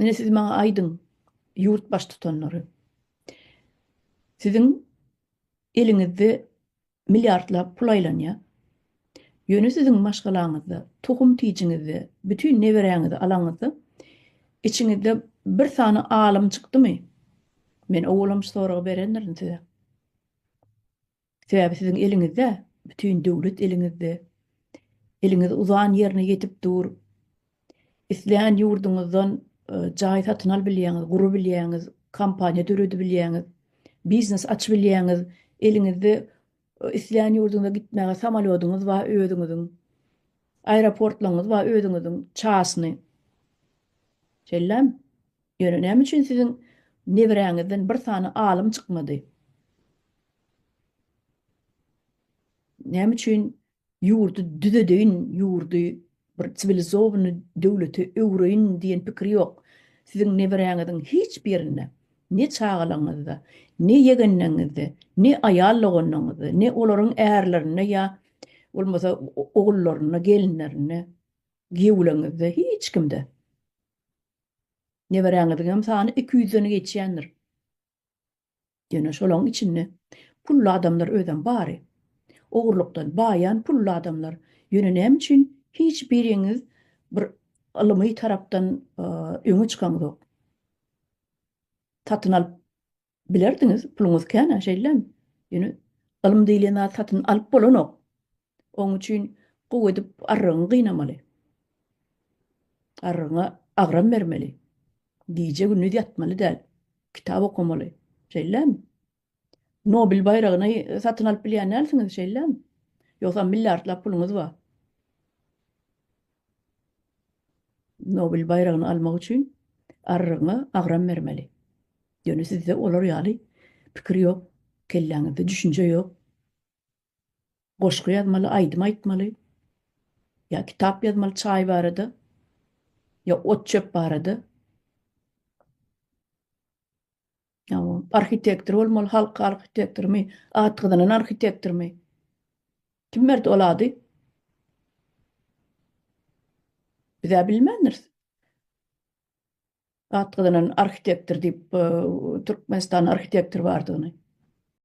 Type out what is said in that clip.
Mine siz bana aydın ýurt baş tutanları. Siziň eliňizde milyardla pul aýlanýar. Ýöne siziň maşgalaňyzda, tohum tiýijiňizde, bütün neberäňizde alaňyzda içiňizde bir sany alym çykdymy? Men owalam soragy berendirin size. Sebäbi siziň eliňizde, bütün döwlet eliňizde, eliňiz uzan ýerine ýetip dur. Islan ýurduňyzdan satyn al bilýäňiz, guru bilýäňiz, kampaniýa döredi bilýäňiz, biznes aç bilýäňiz, eliňizde e, isleýän ýurduňyza gitmäge samolyoduňyz we öýüdiňiziň, aeroportlaryňyz we öýüdiňiziň çasyny. Şellem, ýöne näme üçin sizin neberäňizden bir sany alym çykmady? Näme üçin ýurdu düzedeýin, ýurdu bir sivilizowany döwleti öwreýin diýen pikir ýok. Sizin neberäňiziň hiç birine, ne çağalaňyzda, ne yegenleňizde, ne aýallygynňyzda, ne olaryň ärlerine ýa bolmasa ogullaryna, gelinlerine, giýewleňizde hiç kimde. Neberäňiziň hem sany 200'üni geçýändir. Ýöne şolaň içinde pully adamlar öýden bary. Ogurlukdan baýan pully adamlar. Ýöne näme üçin hiç biriňiz bir ylymy tarapdan öňe çykanýyz ok. Satyn alyp bilerdiňiz, puluňyz käne şeýlem. Ýöne ylym diýilen zat satyn alyp bolanok. Oň üçin gowy edip arrygyny gynamaly. Arrygyna agram bermeli. Diýje günü ýatmaly däl. Kitap okumaly. Şeýlem. Nobel bayragyny satyn alyp bilýän näsiňiz şeýlem? Ýoksa milliardlap puluňyz bar. Nobel bayragyny almak üçin arrygyna agram bermeli. Ýöne sizde olar ýaly pikir ýok, kelläňizde düşünje ýok. Goşky ýazmaly, aýdym aýtmaly. Ya kitap ýazmaly çaý barada. Ya ot çöp barada. Ya arhitektor bolmaly, halk arhitektormy, atgydynyň arhitektormy? Kim berdi olady? Bize bilmendir. Atgydynyň arhitektor diýip Türkmenistan arhitektor bardygyny.